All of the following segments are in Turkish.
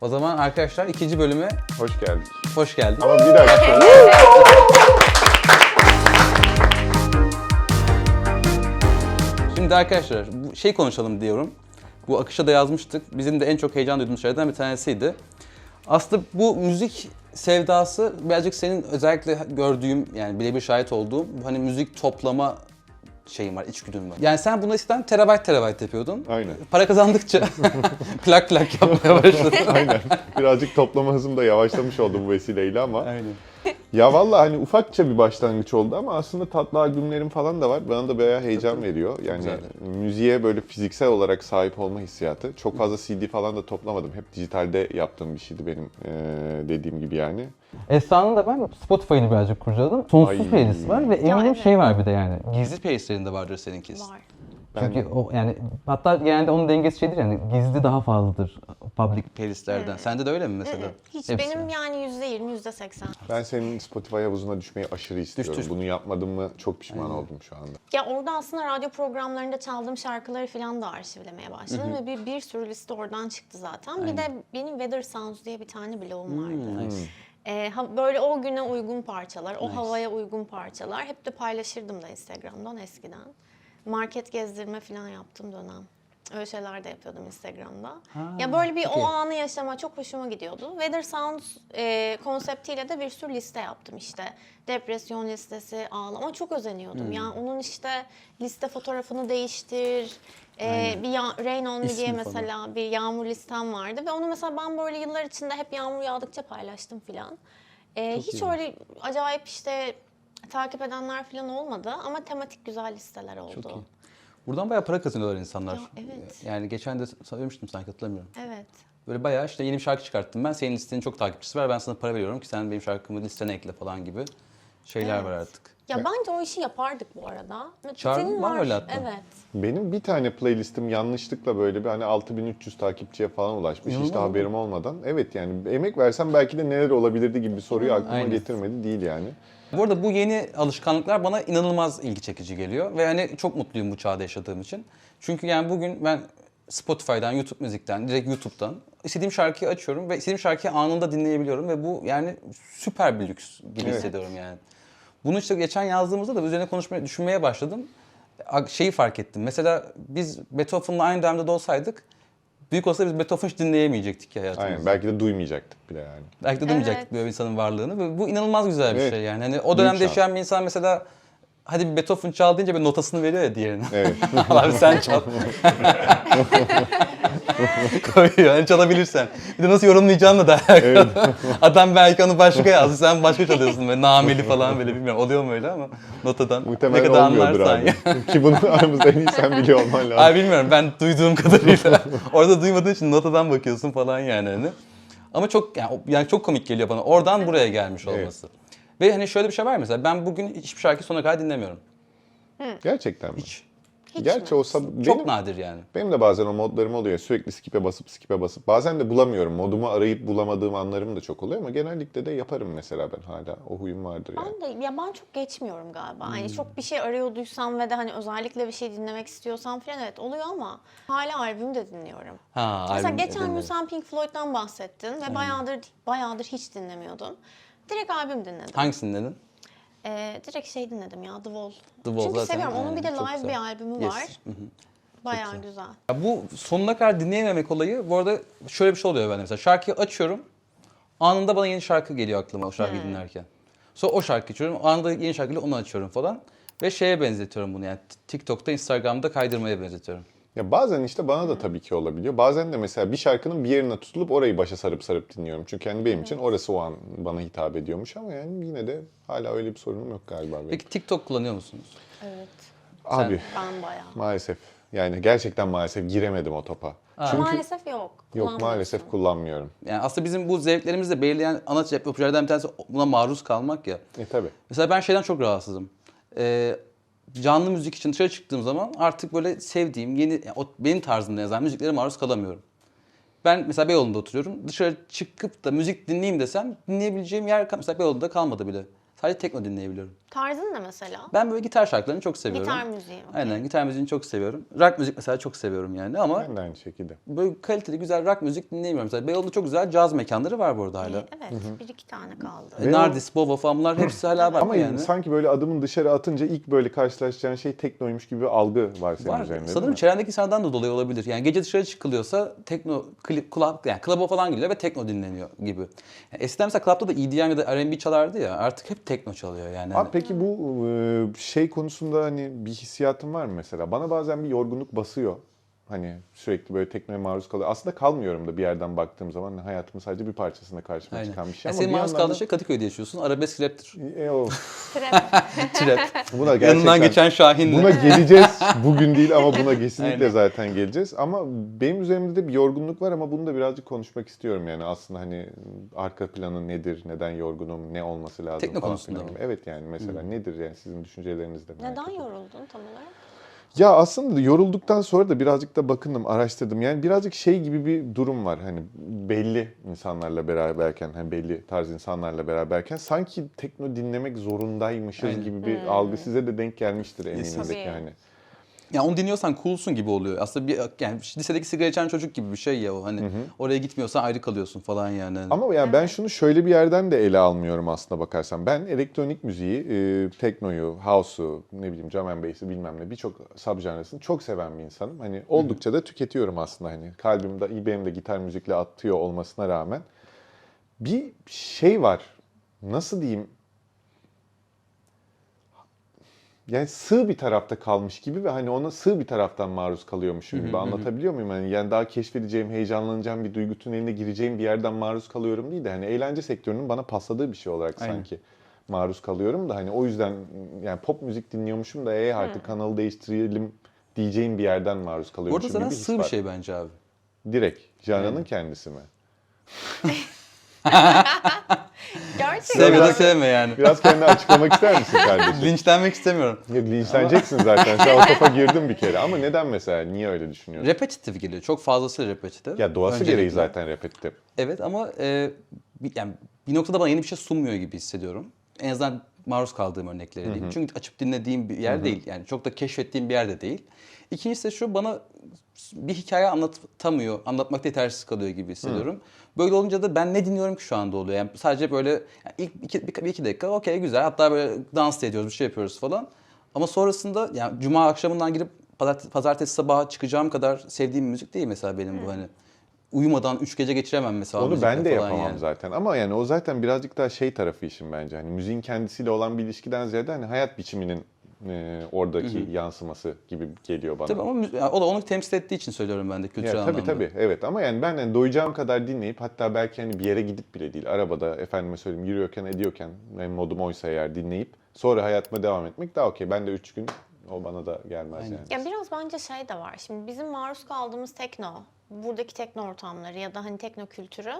O zaman arkadaşlar ikinci bölüme Hoş geldik. hoş geldin. Ama bir dakika. Şimdi arkadaşlar bu şey konuşalım diyorum. Bu akışa da yazmıştık. Bizim de en çok heyecan duyduğumuz şeylerden bir tanesiydi. Aslında bu müzik sevdası birazcık senin özellikle gördüğüm yani birebir şahit olduğum bu hani müzik toplama şeyin var, içgüdün var. Yani sen bunu eskiden terabayt terabayt yapıyordun. Aynen. Para kazandıkça plak plak yapmaya başladın. Aynen. Birazcık toplama hızım da yavaşlamış oldu bu vesileyle ama. Aynen. Ya vallahi hani ufakça bir başlangıç oldu ama aslında tatlı albümlerim falan da var. Bana da bayağı heyecan veriyor. Yani Güzeldir. müziğe böyle fiziksel olarak sahip olma hissiyatı. Çok fazla CD falan da toplamadım. Hep dijitalde yaptığım bir şeydi benim eee, dediğim gibi yani. Esra'nın da ben Spotify'ını birazcık kurcaladım. Sonsuz Ay. playlist var ve eminim evet. şey var bir de yani. Gizli playlistlerinde vardır seninki. Var. Ben Çünkü o yani hatta genelde onun dengesi şeydir yani gizli daha fazladır public. Playlistlerden. Sende de öyle mi mesela? Hiç Hepsi. benim yani yüzde yirmi, yüzde seksen. ben senin Spotify havuzuna düşmeyi aşırı istiyorum. düş. Bunu yapmadım mı çok pişman oldum şu anda. Ya orada aslında radyo programlarında çaldığım şarkıları falan da arşivlemeye başladım ve bir, bir sürü liste oradan çıktı zaten. Bir de benim Weather Sounds diye bir tane blogum vardı. Nice. Ee, ha- böyle o güne uygun parçalar, o Nice. havaya uygun parçalar. Hep de paylaşırdım da Instagram'dan eskiden. Market gezdirme falan yaptım dönem. Öyle şeyler de yapıyordum Instagram'da. ya böyle bir çok o anı yaşama çok hoşuma gidiyordu. Weather Sounds e, konseptiyle de bir sürü liste yaptım işte. Depresyon listesi, ağlama çok özeniyordum. Hmm. Yani onun işte liste fotoğrafını değiştir. E, bir ya- Rain On Me diye falan. mesela bir yağmur listem vardı ve onu mesela ben böyle yıllar içinde hep yağmur yağdıkça paylaştım filan. E, Çok hiç iyi. öyle acayip işte takip edenler falan olmadı ama tematik güzel listeler oldu. Çok iyi. Buradan bayağı para kazanıyorlar insanlar. Ya, evet. Yani geçen de söylemiştim sanki hatırlamıyorum. Evet. Böyle bayağı işte yeni bir şarkı çıkarttım ben. Senin listenin çok takipçisi var. Ben sana para veriyorum ki sen benim şarkımı listene ekle falan gibi şeyler Evet. var artık. Ya bence o işi yapardık bu arada. Çağrı Senin var öyle hatta. Evet. Benim bir tane playlistim yanlışlıkla böyle bir hani 6300 takipçiye falan ulaşmış hiç de haberim olmadan. Evet yani emek versem belki de neler olabilirdi gibi bir soruyu aklıma Aynen. getirmedi değil yani. Bu arada bu yeni alışkanlıklar bana inanılmaz ilgi çekici geliyor. Ve hani çok mutluyum bu çağda yaşadığım için. Çünkü yani bugün ben Spotify'dan, YouTube müzikten, direkt YouTube'dan istediğim şarkıyı açıyorum ve istediğim şarkıyı anında dinleyebiliyorum ve bu yani süper bir lüks gibi Evet. hissediyorum yani. Bunu işte geçen yazdığımızda da üzerine konuşmaya, düşünmeye başladım. Şeyi fark ettim. Mesela biz Beethoven'la aynı dönemde de olsaydık büyük olsa biz Beethoven hiç dinleyemeyecektik ya hayatımızda. Aynen belki de duymayacaktık bile yani. Belki de duymayacaktık Evet. böyle bir insanın varlığını. Ve bu inanılmaz güzel bir Evet. şey yani. Hani o dönemde yaşayan bir insan mesela hadi bir Beethoven çal deyince bir notasını veriyor ya diğerine. Evet. Abi sen çal. Koyuyor yani çalabilirsen. Bir de nasıl yorumlayacağını da alakalı. Adam belki onu başka yazdı. Sen başka çalıyorsun böyle nameli falan böyle bilmiyorum. Oluyor mu öyle ama notadan. Muhtemelen ne kadar olmuyordur anlarsan abi. ya. Ki bunu aramızda en iyi sen biliyor olman lazım. Abi bilmiyorum ben duyduğum kadarıyla. Orada duymadığın için notadan bakıyorsun falan yani hani. Ama çok yani, yani çok komik geliyor bana. Oradan buraya gelmiş Evet. Ve hani şöyle bir şey var mesela ben bugün hiçbir şarkı sonuna kadar dinlemiyorum. Gerçekten mi? Hiç. Hiç Gerçi mi? olsa Çok benim, nadir yani. benim de bazen o modlarım oluyor. Sürekli skip'e basıp skip'e basıp. Bazen de bulamıyorum. Modumu arayıp bulamadığım anlarım da çok oluyor ama genellikle de yaparım mesela ben hala. O huyum vardır yani. Ben de ya ben çok geçmiyorum galiba. Hani çok bir şey arıyorduysam ve de hani özellikle bir şey dinlemek istiyorsam falan evet oluyor ama hala albüm de dinliyorum. Ha, Mesela albüm geçen gün sen Pink Floyd'dan bahsettin ve bayağıdır bayağıdır hiç dinlemiyordum. Direkt albüm dinledim. Hangisini dinledin? Ee, direkt şey dinledim ya The Wall. The Wall Çünkü zaten, seviyorum. Onun bir de live güzel. bir albümü Yes. var. Bayağı güzel. Ya bu sonuna kadar dinleyememek olayı bu arada şöyle bir şey oluyor bende mesela. Şarkıyı açıyorum. Anında bana yeni şarkı geliyor aklıma o şarkıyı dinlerken. Sonra o şarkıyı açıyorum. Anında yeni şarkıyla onu açıyorum falan. Ve şeye benzetiyorum bunu yani TikTok'ta, Instagram'da kaydırmaya benzetiyorum. Ya bazen işte bana da tabii ki olabiliyor. Bazen de mesela bir şarkının bir yerine tutulup orayı başa sarıp sarıp dinliyorum. Çünkü hani benim için orası o an bana hitap ediyormuş ama yani yine de hala öyle bir sorunum yok galiba benim. Peki TikTok kullanıyor musunuz? Evet. Abi Ben bayağı. maalesef yani gerçekten maalesef giremedim o topa. Çünkü Maalesef yok. yok maalesef kullanmıyorum. Yani aslında bizim bu zevklerimizi de belirleyen ana yapıcılardan bir tanesi buna maruz kalmak ya. E tabii. Mesela ben şeyden çok rahatsızım. Ee, canlı müzik için dışarı çıktığım zaman artık böyle sevdiğim, yeni yani o benim tarzımda yazan müziklere maruz kalamıyorum. Ben mesela Beyoğlu'nda oturuyorum. Dışarı çıkıp da müzik dinleyeyim desem dinleyebileceğim yer mesela Beyoğlu'nda kalmadı bile. Sadece tekno dinleyebiliyorum. Tarzın ne mesela? Ben böyle gitar şarkılarını çok seviyorum. Gitar müziği. okey. Aynen gitar müziğini çok seviyorum. Rock müzik mesela çok seviyorum yani ama Ben de aynı şekilde. böyle kaliteli güzel rock müzik dinleyemiyorum. Mesela Beyoğlu'nda çok güzel caz mekanları var bu arada hala. Ee, Evet, bir iki tane kaldı. E, Nardis, Bova falan bunlar hepsi hala var Ama yani. sanki böyle adımın dışarı atınca ilk böyle karşılaşacağın şey teknoymuş gibi bir algı var senin Var. üzerinde değil Sanırım mi? çevrendeki insandan da dolayı olabilir. Yani gece dışarı çıkılıyorsa tekno, klip, club, yani club'a falan geliyor ve tekno dinleniyor gibi. Yani eskiden mesela club'da da EDM ya da R&B çalardı ya artık hep tekno çalıyor yani. Abi peki bu şey konusunda hani bir hissiyatın var mı mesela? Bana bazen bir yorgunluk basıyor. Hani sürekli böyle teknoya maruz kalıyor. Aslında kalmıyorum da bir yerden baktığım zaman hani hayatımın sadece bir parçasında karşıma Aynen. çıkan bir şey. Yani Ama senin maruz kaldığın da- şey Kadıköy'de yaşıyorsun. Arabesk raptir. E, o, Trap. Trap. buna gerçekten, Yanından geçen Şahin'le. Buna geleceğiz. Bugün değil ama buna kesinlikle Aynen. zaten geleceğiz. Ama benim üzerimde de bir yorgunluk var ama bunu da birazcık konuşmak istiyorum yani. Aslında hani arka planı nedir, neden yorgunum, ne olması lazım Tekno falan konusunda filan. Evet yani mesela nedir yani sizin düşünceleriniz de merak Neden ediyorum. yoruldun tam olarak? Ya aslında yorulduktan sonra da birazcık da bakındım, araştırdım. Yani birazcık şey gibi bir durum var. Hani belli insanlarla beraberken, hani belli tarz insanlarla beraberken sanki tekno dinlemek zorundaymışız Aynen. gibi bir algı size de denk gelmiştir eminim ki yani. Ya onu dinliyorsan coolsun gibi oluyor. Aslında bir yani lisedeki sigara içen çocuk gibi bir şey ya o. Hani oraya gitmiyorsan ayrı kalıyorsun falan yani. Ama yani ben şunu şöyle bir yerden de ele almıyorum aslında bakarsan. Ben elektronik müziği, e, teknoyu, house'u, ne bileyim drum and bass'i bilmem ne birçok subjanrasını çok seven bir insanım. Hani oldukça da tüketiyorum aslında hani. Kalbimde benim de gitar müzikle atıyor olmasına rağmen. Bir şey var. Nasıl diyeyim? Yani sığ bir tarafta kalmış gibi ve hani ona sığ bir taraftan maruz kalıyormuşum gibi anlatabiliyor muyum? Yani, yani daha keşfedeceğim, heyecanlanacağım bir duygu tüneline gireceğim bir yerden maruz kalıyorum değil de hani eğlence sektörünün bana pasladığı bir şey olarak Aynen. sanki maruz kalıyorum da hani o yüzden yani pop müzik dinliyormuşum da e artık kanalı değiştirelim diyeceğim bir yerden maruz arada kalıyormuşum zaten sığ bir şey bence abi. Direkt. Janra'nın kendisi mi? Gerçekten. Sev ya da Biraz- sevme yani. Biraz kendini açıklamak ister misin kardeşim? Linçlenmek istemiyorum. Yok linçleneceksin zaten. Sen o topa girdin bir kere. Ama neden mesela? Niye öyle düşünüyorsun? Repetitif geliyor. Çok fazlası repetitif. Ya doğası Öncelikle. gereği zaten repetitif. Evet ama e, bir, yani bir noktada bana yeni bir şey sunmuyor gibi hissediyorum. En azından maruz kaldığım örnekleri diyeyim. Çünkü açıp dinlediğim bir yer değil. Yani çok da keşfettiğim bir yerde değil. İkincisi de şu bana bir hikaye anlatamıyor, anlatmakta yetersiz kalıyor gibi hissediyorum. Böyle olunca da ben ne dinliyorum ki şu anda oluyor. Yani sadece böyle yani ilk iki, bir, bir iki dakika okey güzel hatta böyle dans da ediyoruz bir şey yapıyoruz falan. Ama sonrasında yani cuma akşamından girip pazartesi, pazartesi sabaha çıkacağım kadar sevdiğim müzik değil mesela benim bu hani. Uyumadan üç gece geçiremem mesela. Onu ben de yapamam yani. zaten. Ama yani o zaten birazcık daha şey tarafı işin bence. Hani müziğin kendisiyle olan bir ilişkiden ziyade hani hayat biçiminin e, oradaki yansıması gibi geliyor bana. Tabii ama yani o da onu temsil ettiği için söylüyorum ben de kültürel Ya, tabii anlamda. tabii evet ama yani ben hani doyacağım kadar dinleyip hatta belki hani bir yere gidip bile değil arabada efendime söyleyeyim yürüyorken ediyorken benim modum oysa eğer dinleyip sonra hayatıma devam etmek daha okey. Ben de 3 gün o bana da gelmez Aynen. yani. Ya biraz bence şey de var. Şimdi bizim maruz kaldığımız tekno, buradaki tekno ortamları ya da hani tekno kültürü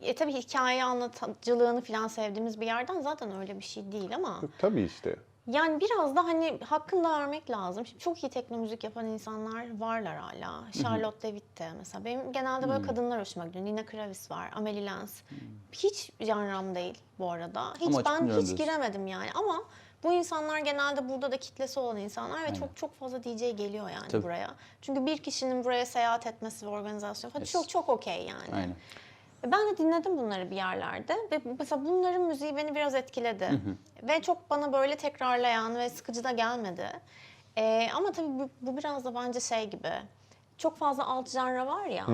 e tabii hikaye anlatıcılığını falan sevdiğimiz bir yerden zaten öyle bir şey değil ama Tabii işte. yani biraz da hani hakkını da vermek lazım. Şimdi çok iyi tekno müzik yapan insanlar varlar hala. Charlotte David de mesela. Benim genelde böyle kadınlar hoşuma gidiyor. Nina Kravis var, Amelie Lens. Hiç janram değil bu arada. Hiç Ama ben hiç giremedim yani ama bu insanlar genelde burada da kitlesi olan insanlar ve çok çok fazla DJ geliyor yani Tabii. buraya. Çünkü bir kişinin buraya seyahat etmesi ve organizasyon falan Yes. çok çok okey yani. Aynen. Ve Ben de dinledim bunları bir yerlerde ve mesela bunların müziği beni biraz etkiledi. Ve çok bana böyle tekrarlayan ve sıkıcı da gelmedi. Ee, ama tabii bu, bu biraz da bence şey gibi. Çok fazla alt janra var ya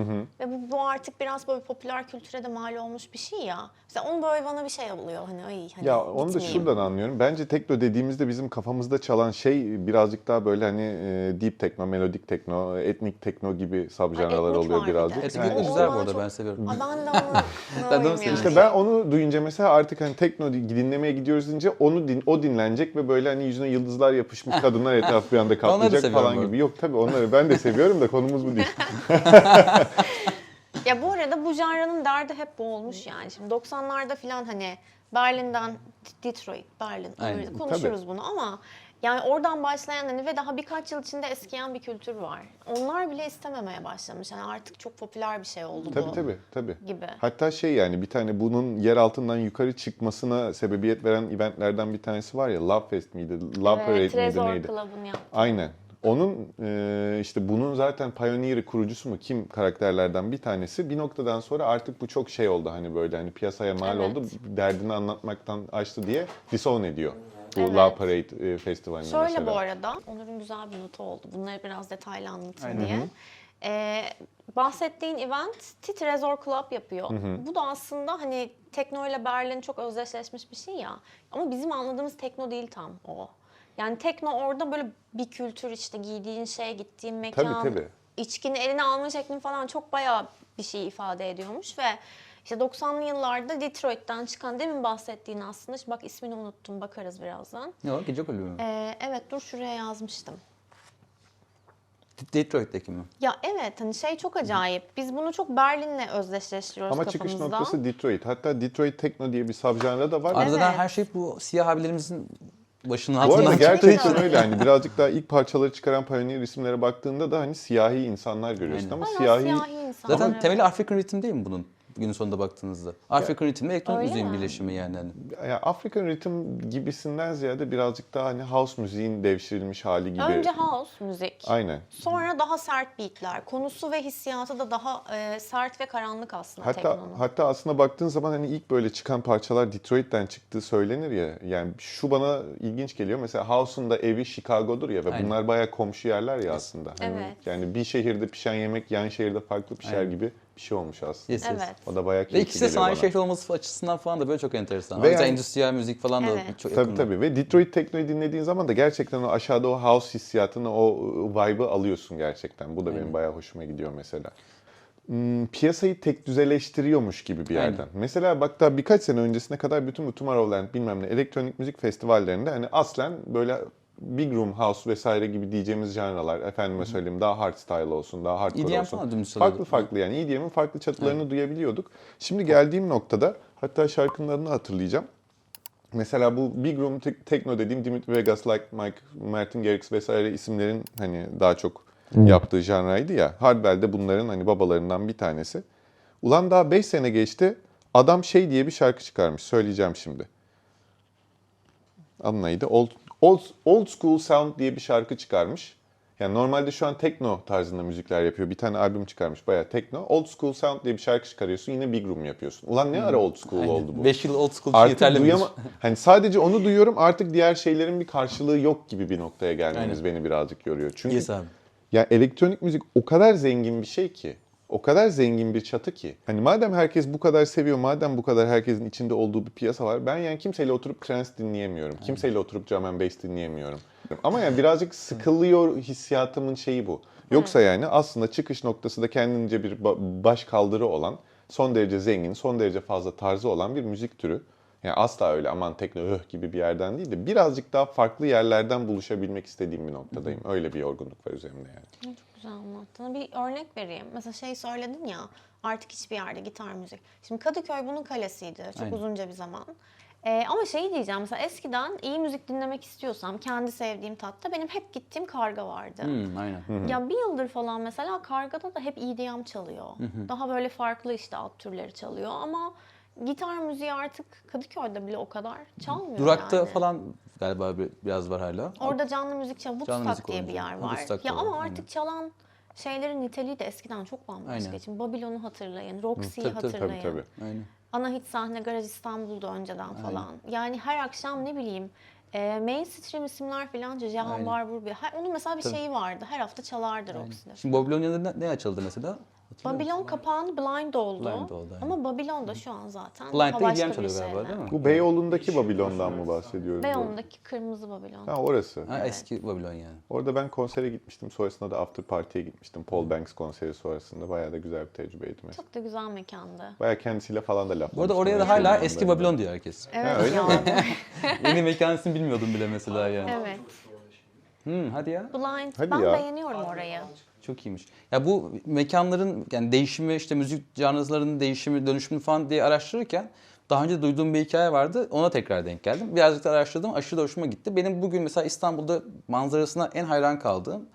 ve bu, bu artık biraz böyle popüler kültüre de mal olmuş bir şey ya. Mesela onu böyle bana bir şey oluyor hani ay hani Ya onu da şuradan anlıyorum. Bence tekno dediğimizde bizim kafamızda çalan şey birazcık daha böyle hani e, deep tekno, melodik tekno, etnik tekno gibi subjanralar oluyor birazcık. Etnik Yani güzel bu arada çok- ben seviyorum. Aa, ben de onu, yani. İşte ben onu duyunca mesela artık hani tekno di- dinlemeye gidiyoruz deyince onu din, o dinlenecek ve böyle hani yüzüne yıldızlar yapışmış kadınlar etrafı bir anda kaplayacak falan gibi. Yok tabii onları ben de seviyorum da konumuz bu değil. Ya bu arada bu janranın derdi hep bu olmuş yani. Şimdi 90'larda falan hani Berlin'den Detroit, Berlin Aynen, konuşuruz bunu ama Yani oradan başlayan hani ve daha birkaç yıl içinde eskiyen bir kültür var. Onlar bile istememeye başlamış. Yani artık çok popüler bir şey oldu Tabii bu tabii tabii. gibi. Hatta şey yani bir tane bunun yer altından yukarı çıkmasına sebebiyet veren eventlerden bir tanesi var ya Love Fest miydi? Love Evet, Parade miydi neydi? Club'ın yaptığı. Aynen. Onun e, işte bunun zaten pioneer'ı kurucusu mu kim karakterlerden bir tanesi bir noktadan sonra artık bu çok şey oldu hani böyle hani piyasaya mal Evet. oldu derdini anlatmaktan açtı diye disown ediyor. Bu Evet. Love Parade e, festivalinde Şöyle mesela. bu arada, Onur'un güzel bir notu oldu. Bunları biraz detaylı anlatayım Aynen. diye. Ee, bahsettiğin event Trezor Club yapıyor. Bu da aslında hani tekno ile Berlin çok özdeşleşmiş bir şey ya. Ama bizim anladığımız tekno değil tam o. Yani tekno orada böyle bir kültür işte giydiğin şey, gittiğin mekan, Tabii tabii. içkini eline alma şeklin falan çok bayağı bir şey ifade ediyormuş ve işte 90'lı yıllarda Detroit'ten çıkan demin bahsettiğin aslında işte bak ismini unuttum bakarız birazdan. Ne o? Gece kulübü mü? Ee, evet dur şuraya yazmıştım. Detroit'teki mi? Ya evet hani şey çok acayip. Biz bunu çok Berlin'le özdeşleştiriyoruz Ama çıkış kafamızda. noktası Detroit. Hatta Detroit Techno diye bir subgenre da var. Arada Evet. her şey bu siyah abilerimizin başının Bu arada altından çıktığı gerçekten için. öyle yani birazcık daha ilk parçaları çıkaran pioneer isimlere baktığında da hani siyahi insanlar görüyorsun Aynen. ama Bayağı siyahi, siyahi insanlar. Zaten evet. temeli African Rhythm değil mi bunun? Günün sonunda baktığınızda. African Rhythm ve elektronik müziğin mi? birleşimi yani. Hani. ya African Rhythm gibisinden ziyade birazcık daha hani house müziğin devşirilmiş hali gibi. Önce house müzik. Aynen. Sonra daha sert beatler. Konusu ve hissiyatı da daha e, sert ve karanlık aslında Hatta teknonun. hatta aslında baktığın zaman hani ilk böyle çıkan parçalar Detroit'ten çıktığı söylenir ya. Yani şu bana ilginç geliyor. Mesela House'un da evi Chicago'dur ya ve Aynen. bunlar bayağı komşu yerler ya aslında. Hani Evet. Yani bir şehirde pişen yemek yan şehirde farklı pişer Aynen. gibi bir şey olmuş aslında. Yes, yes. Evet. O da bayağı Ve keyifli ikisi de geliyor sanayi bana. şehri olması açısından falan da böyle çok enteresan. Ve yüzden yani- endüstriyel müzik falan da Evet. çok Tabii yakın. tabii ve Detroit Techno'yu dinlediğin zaman da gerçekten o aşağıda o house hissiyatını, o vibe'ı alıyorsun gerçekten. Bu da benim bayağı hoşuma gidiyor mesela. Hmm, piyasayı tek düzeleştiriyormuş gibi bir Aynen. yerden. Mesela bak daha birkaç sene öncesine kadar bütün bu Tomorrowland bilmem ne elektronik müzik festivallerinde hani aslen böyle Big Room House vesaire gibi diyeceğimiz janralar efendime söyleyeyim daha hardstyle olsun, daha hardcore EDM olsun. Farklı farklı yani EDM'in farklı çatılarını duyabiliyorduk. Şimdi geldiğim noktada hatta şarkının adını hatırlayacağım. Mesela bu Big Room Te- Techno dediğim Dimitri Vegas, Like Mike, Martin Garrix vesaire isimlerin hani daha çok yaptığı janraydı ya. Hardwell de bunların hani babalarından bir tanesi. Ulan daha 5 sene geçti. Adam şey diye bir şarkı çıkarmış. Söyleyeceğim şimdi. Adı neydi? Old, old, old School Sound diye bir şarkı çıkarmış. Yani normalde şu an tekno tarzında müzikler yapıyor. Bir tane albüm çıkarmış bayağı tekno. Old School Sound diye bir şarkı çıkarıyorsun. Yine Big Room yapıyorsun. Ulan ne ara old school oldu bu? 5 yıl old school Artık yeterli duyama... Hani sadece onu duyuyorum artık diğer şeylerin bir karşılığı yok gibi bir noktaya gelmemiz Aynen. beni birazcık yoruyor. Çünkü Yes abi. ya elektronik müzik o kadar zengin bir şey ki. O kadar zengin bir çatı ki. Hani madem herkes bu kadar seviyor, madem bu kadar herkesin içinde olduğu bir piyasa var. Ben yani kimseyle oturup trance dinleyemiyorum. Kimseyle oturup drum and bass dinleyemiyorum. Ama yani birazcık sıkılıyor hissiyatımın şeyi bu. Yoksa yani aslında çıkış noktası da kendince bir ba- baş kaldırı olan, son derece zengin, son derece fazla tarzı olan bir müzik türü. Yani asla öyle aman tekno öh gibi bir yerden değil de birazcık daha farklı yerlerden buluşabilmek istediğim bir noktadayım. Öyle bir yorgunluk var üzerimde yani. Çok güzel anlattın. Bir örnek vereyim. Mesela şey söyledin ya artık hiçbir yerde gitar müzik. Şimdi Kadıköy bunun kalesiydi çok Aynen. uzunca bir zaman. Ee, ama şeyi diyeceğim mesela eskiden iyi müzik dinlemek istiyorsam kendi sevdiğim tatta benim hep gittiğim karga vardı. Hmm, aynen. Ya bir yıldır falan mesela kargada da hep EDM çalıyor. Daha böyle farklı işte alt türleri çalıyor ama gitar müziği artık Kadıköy'de bile o kadar çalmıyor Durakta yani. falan galiba bir- biraz var hala. Orada canlı müzik. Canlı Woodstock müzik diye bir yer var. Woodstock ya ama artık çalan şeylerin niteliği de eskiden çok bambaşka. Aynen. Şimdi Babylon'u hatırlayın, Roxy'yi hatırlayın. Tabii tabii. Aynen. Ana hit sahne Garaj İstanbul'da önceden falan. Yani her akşam ne bileyim e, mainstream isimler falan Cihan Aynen. Barbur bir. Her, onun mesela bir Tabii. şeyi vardı. Her hafta çalardı Roxy'de. Şimdi Babylonia'da ne, ne açıldı mesela? Hatırlıyor musun? Babylon kapağını Blind oldu. Blind oldu, aynen. Ama Babylon da şu an zaten Blind daha de başka bir çalıyor galiba değil mi? Bu Beyoğlu'ndaki Babilon'dan mı bahsediyoruz? Beyoğlu'ndaki kırmızı Babylon. Ha orası. Ha, eski Babylon yani. Orada ben konsere gitmiştim. Sonrasında da after party'ye gitmiştim. Paul Banks konseri sonrasında. Bayağı da güzel bir tecrübeydi mesela. Çok da güzel mekandı. Bayağı kendisiyle falan da laf Bu arada oraya da hala eski Babylon diyor herkes. Evet öyle ya. Yeni mekan ismini bilmiyordum bile mesela yani. evet. Hmm, hadi ya. Blind. Hadi ben ya. beğeniyorum orayı. Çok iyiymiş. Ya bu mekanların yani değişimi işte müzik canlılarının değişimi, dönüşümü falan diye araştırırken Daha önce duyduğum bir hikaye vardı. Ona tekrar denk geldim. Birazcık da araştırdım. Aşırı da hoşuma gitti. Benim bugün mesela İstanbul'da manzarasına en hayran kaldığım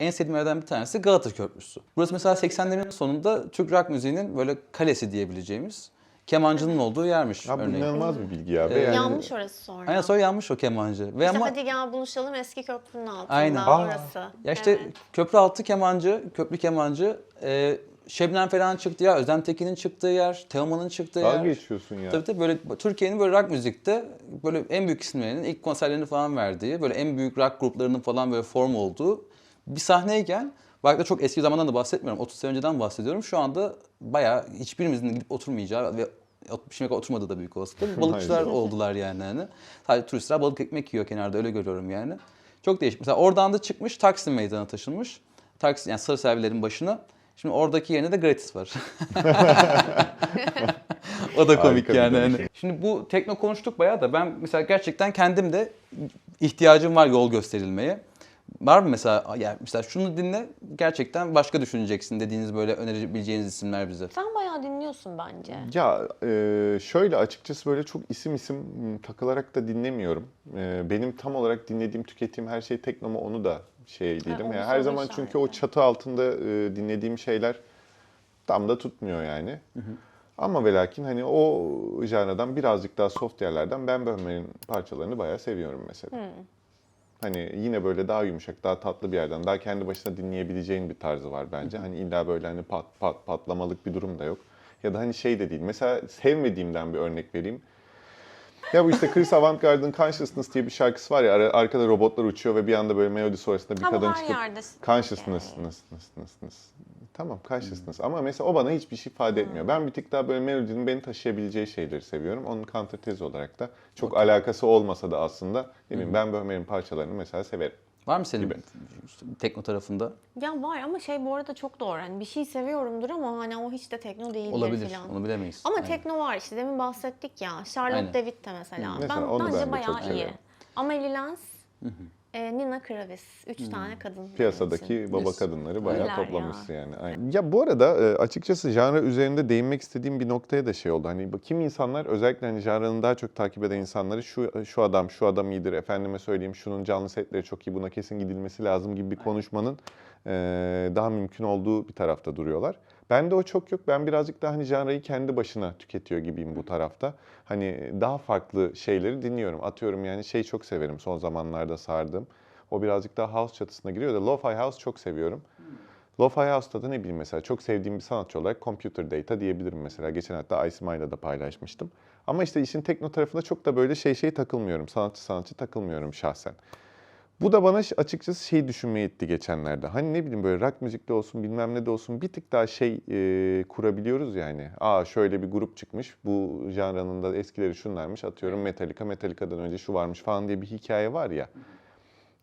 en sevdiğim yerden bir tanesi Galata Köprüsü. Burası mesela 80'lerin sonunda Türk rock müziğinin böyle kalesi diyebileceğimiz kemancının olduğu yermiş Abi bu örneğin. inanılmaz bir bilgi ya. Ve Ee, yani- Yanmış orası sonra. Aynen sonra yanmış o kemancı. Ve İşte ama hadi gel buluşalım eski köprünün altında Aynen. Aa. orası. ya işte Evet. köprü altı kemancı, köprü kemancı, e, Şebnem Ferah'ın çıktığı yer, Özlem Tekin'in çıktığı yer, Teoman'ın çıktığı yer. Dalga geçiyorsun ya. Tabii tabii böyle Türkiye'nin böyle rock müzikte böyle en büyük isimlerinin ilk konserlerini falan verdiği, böyle en büyük rock gruplarının falan böyle form olduğu bir sahneyken belki de çok eski zamandan da bahsetmiyorum. 30 sene önceden bahsediyorum. Şu anda bayağı hiçbirimizin gidip oturmayacağı ve şimdiye kadar oturmadığı da büyük olasılıkla balıkçılar oldular yani. hani. Sadece turistler balık ekmek yiyor kenarda öyle görüyorum yani. Çok değişik. Mesela oradan da çıkmış Taksim Meydanı'na taşınmış. Taksim yani sarı servilerin başına. Şimdi oradaki yerine de gratis var. o da komik Harika yani. Hani. Şimdi bu tekno konuştuk bayağı da ben mesela gerçekten kendim de ihtiyacım var yol gösterilmeye. Var mı mesela yani mesela şunu dinle gerçekten başka düşüneceksin dediğiniz böyle önerebileceğiniz isimler bize. Sen bayağı dinliyorsun bence. Ya e, şöyle açıkçası böyle çok isim isim takılarak da dinlemiyorum. E, benim tam olarak dinlediğim, tükettiğim her şey tekno mu onu da şey değilim. Yani her zaman çünkü o çatı altında e, dinlediğim şeyler tam da tutmuyor yani. Ama ve lakin hani o janradan birazcık daha soft yerlerden Ben Böhmer'in parçalarını bayağı seviyorum mesela. Hani yine böyle daha yumuşak, daha tatlı bir yerden, daha kendi başına dinleyebileceğin bir tarzı var bence. Hani illa böyle hani pat pat patlamalık bir durum da yok. Ya da hani şey de değil. Mesela sevmediğimden bir örnek vereyim. Ya bu işte Chris Avantgarde'ın Consciousness diye bir şarkısı var ya ar- arkada robotlar uçuyor ve bir anda böyle melodi sonrasında bir bu kadın her çıkıp yerde. Consciousness, ness, ness, ness, ness. Tamam consciousness ama mesela o bana hiçbir şey ifade etmiyor. Ben bir tık daha böyle melodinin beni taşıyabileceği şeyleri seviyorum. Onun counter tezi olarak da çok alakası olmasa da aslında ne bileyim ben Böhmer'in parçalarını mesela severim. Var mı senin Gibi. tekno tarafında? Ya var ama şey bu arada çok doğru. Hani bir şey seviyorumdur ama hani o hiç de tekno değildir Olabilir. falan. Onu bilemeyiz. Ama Aynen. tekno var işte demin bahsettik ya. Charlotte Aynen. David de mesela. Mesela ben, onu bence ben bayağı iyi. seviyorum. Amelie Lens, e, Nina Kravis. Üç tane kadın. benim için. Piyasadaki baba Yes. kadınları bayağı Öyleler toplamışsın yani. Aynen. Ya bu arada e, açıkçası janra üzerinde değinmek istediğim bir noktaya da şey oldu. Hani kim insanlar özellikle hani janranın daha çok takip eden insanları şu şu adam şu adam iyidir efendime söyleyeyim şunun canlı setleri çok iyi buna kesin gidilmesi lazım gibi bir konuşmanın e, daha mümkün olduğu bir tarafta duruyorlar. Bende o çok yok. Ben birazcık daha hani janrayı kendi başına tüketiyor gibiyim bu tarafta. Hani daha farklı şeyleri dinliyorum. Atıyorum yani şey çok severim son zamanlarda sardığım. O birazcık daha house çatısına giriyor da lo-fi house çok seviyorum. Lo-fi house'da da ne bileyim mesela çok sevdiğim bir sanatçı olarak Computer Data diyebilirim mesela. Geçen hatta Ice da paylaşmıştım. Ama işte işin tekno tarafında çok da böyle şey şey takılmıyorum. Sanatçı sanatçı takılmıyorum şahsen. Bu da bana açıkçası şey düşünmeye itti geçenlerde. Hani ne bileyim böyle rock müzikte olsun bilmem ne de olsun bir tık daha şey e, kurabiliyoruz yani. Aa şöyle bir grup çıkmış bu janranın da eskileri şunlarmış atıyorum Metallica, Metallica'dan önce şu varmış falan diye bir hikaye var ya.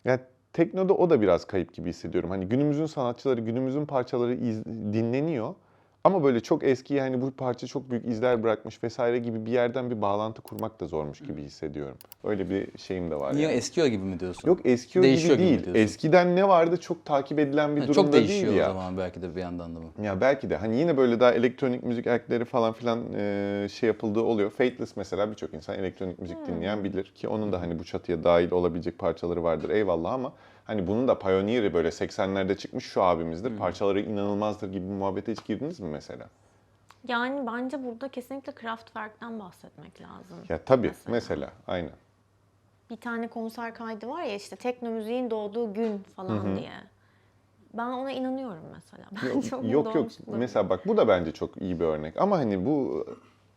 Yani teknoda o da biraz kayıp gibi hissediyorum. Hani günümüzün sanatçıları, günümüzün parçaları iz- dinleniyor. Ama böyle çok eski yani bu parça çok büyük izler bırakmış vesaire gibi bir yerden bir bağlantı kurmak da zormuş gibi hissediyorum. Öyle bir şeyim de var Niye yani. eskiyor gibi mi diyorsun? Yok eskiyor Değişiyor gibi gibi değil. diyorsun. Eskiden ne vardı çok takip edilen bir Ha, durumda çok değişiyor değil ya. o zaman belki de bir yandan da bu. Ya belki de hani yine böyle daha elektronik müzik erkleri falan filan e, şey yapıldığı oluyor. Fateless mesela birçok insan elektronik müzik dinleyen bilir ki onun da hani bu çatıya dahil olabilecek parçaları vardır eyvallah ama hani bunun da pioneer'i böyle 80'lerde çıkmış şu abimizdir. Parçaları inanılmazdır gibi bir muhabbete hiç girdiniz mi mesela? Yani bence burada kesinlikle Kraftwerk'ten bahsetmek lazım. Ya tabii Mesela. mesela, aynen. Bir tane konser kaydı var ya işte tekno müziğin doğduğu gün falan diye. Ben ona inanıyorum mesela. Ben çok yok yok mesela bak bu da bence çok iyi bir örnek ama hani bu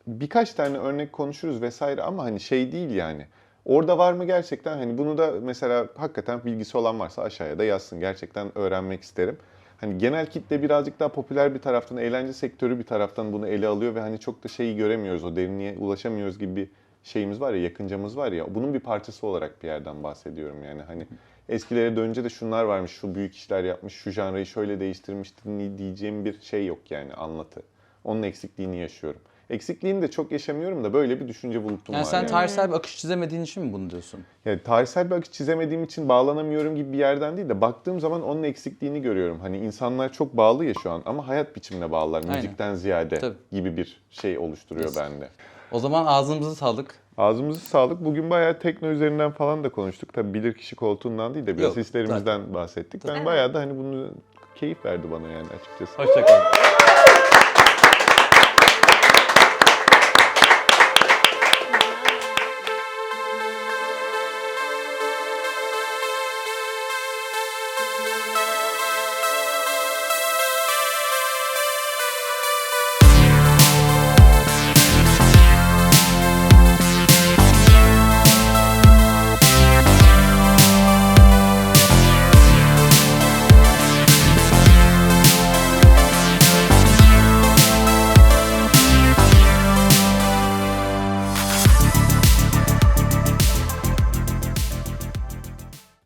birkaç tane örnek konuşuruz vesaire ama hani şey değil yani. Orada var mı gerçekten hani bunu da mesela hakikaten bilgisi olan varsa aşağıya da yazsın. Gerçekten öğrenmek isterim. Hani genel kitle birazcık daha popüler bir taraftan, eğlence sektörü bir taraftan bunu ele alıyor ve hani çok da şeyi göremiyoruz, o derinliğe ulaşamıyoruz gibi bir şeyimiz var ya, yakıncamız var ya. Bunun bir parçası olarak bir yerden bahsediyorum yani. Hani eskilere dönünce de şunlar varmış, şu büyük işler yapmış, şu janrayı şöyle değiştirmişti diyeceğim bir şey yok yani anlatı. Onun eksikliğini yaşıyorum. Eksikliğini de çok yaşamıyorum da böyle bir düşünce bulutum Yani var. sen yani. tarihsel bir akış çizemediğin için mi bunu diyorsun? Yani tarihsel bir akış çizemediğim için bağlanamıyorum gibi bir yerden değil de baktığım zaman onun eksikliğini görüyorum. Hani insanlar çok bağlı ya şu an ama hayat biçimine bağlılar Aynen. müzikten ziyade Tabii. gibi bir şey oluşturuyor Yes. bende. O zaman ağzımızı sağlık. Ağzımızı sağlık. Bugün bayağı tekno üzerinden falan da konuştuk. Tabii bilirkişi koltuğundan değil de biraz Yok, hislerimizden bahsettik. Ben Evet. bayağı da hani bunu keyif verdi bana yani açıkçası. Hoşçakalın.